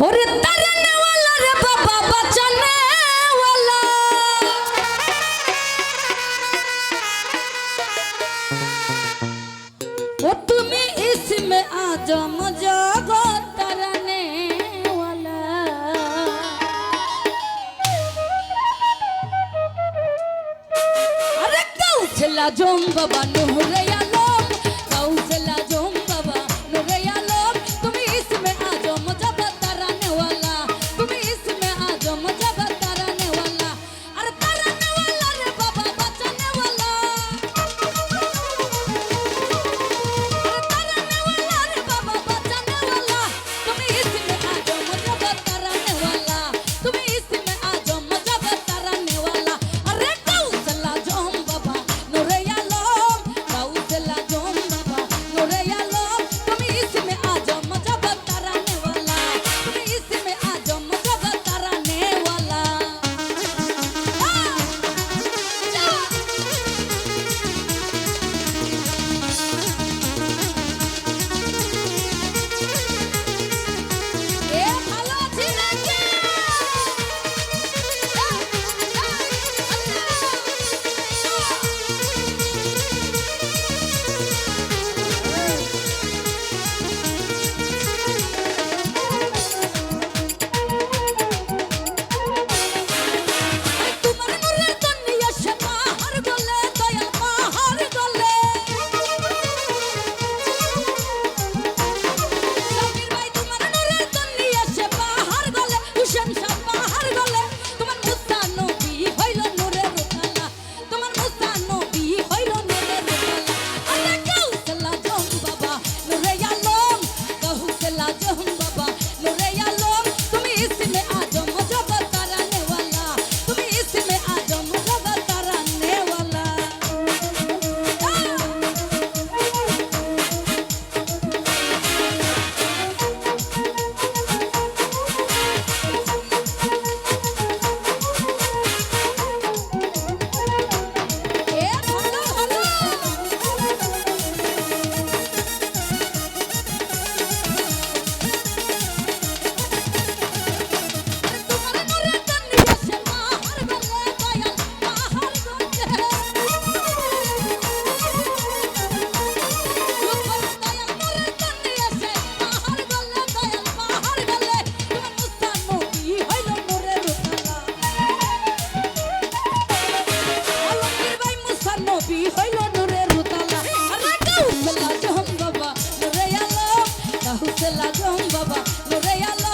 ওরে তারানেওয়ালা রে বাবা বাঁচানেওয়ালা ও তুমি ইসমে আজম mucho চলা জম বাবা লোরে আলো